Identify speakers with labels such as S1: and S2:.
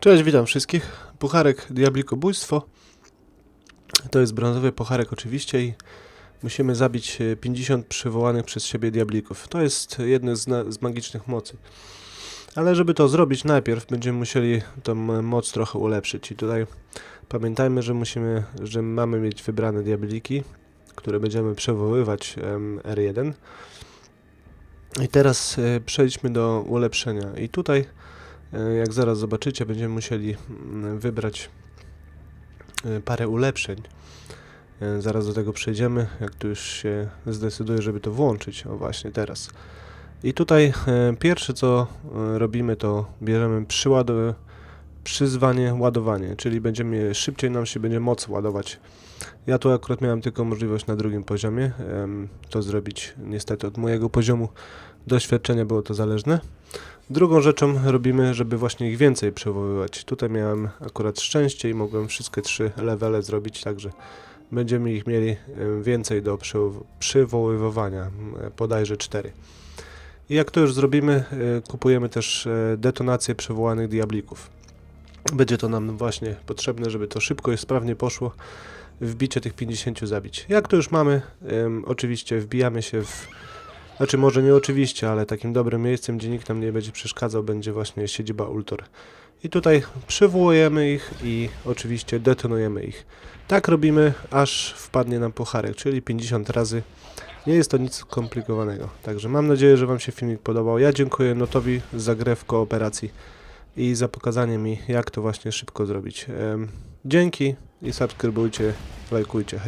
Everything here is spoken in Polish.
S1: Cześć, witam wszystkich. Pucharek Diablikobójstwo. To jest brązowy pucharek oczywiście i musimy zabić e, 50 przywołanych przez siebie diablików. To jest jedno z, z magicznych mocy. Ale żeby to zrobić najpierw będziemy musieli tą e, moc trochę ulepszyć i tutaj pamiętajmy, że musimy, że mamy mieć wybrane diabliki, które będziemy przywoływać em, R1. I teraz e, przejdźmy do ulepszenia i tutaj E, Jak zaraz zobaczycie, będziemy musieli mm, wybrać e, parę ulepszeń. E, Zaraz do tego przejdziemy, jak tu już się zdecyduję, żeby to włączyć. O właśnie teraz. I tutaj e, pierwsze co e, robimy, to bierzemy przyładow- przyzwanie, ładowanie, czyli będziemy szybciej nam się będzie moc ładować. Ja tu akurat miałem tylko możliwość na drugim poziomie to zrobić. Niestety od mojego poziomu doświadczenia było to zależne. Drugą rzeczą robimy, żeby właśnie ich więcej przywoływać. Tutaj miałem akurat szczęście i mogłem wszystkie trzy levele zrobić, także będziemy ich mieli więcej do przywo- przywoływania, bodajże cztery. I jak to już zrobimy, e, kupujemy też e, detonację przywołanych diablików. Będzie to nam właśnie potrzebne, żeby to szybko i sprawnie poszło, wbicie tych 50 zabić. Jak to już mamy, em, oczywiście wbijamy się w znaczy może nie oczywiście, ale takim dobrym miejscem, gdzie nikt nam nie będzie przeszkadzał, będzie właśnie siedziba Ultor. I tutaj przywołujemy ich i oczywiście detonujemy ich. Tak robimy, aż wpadnie nam pucharek, czyli 50 razy. Nie jest to nic skomplikowanego. Także mam nadzieję, że Wam się filmik podobał. Ja dziękuję Notowi za grę w kooperacji i za pokazanie mi, jak to właśnie szybko zrobić. Dzięki i subskrybujcie, lajkujcie. Hej.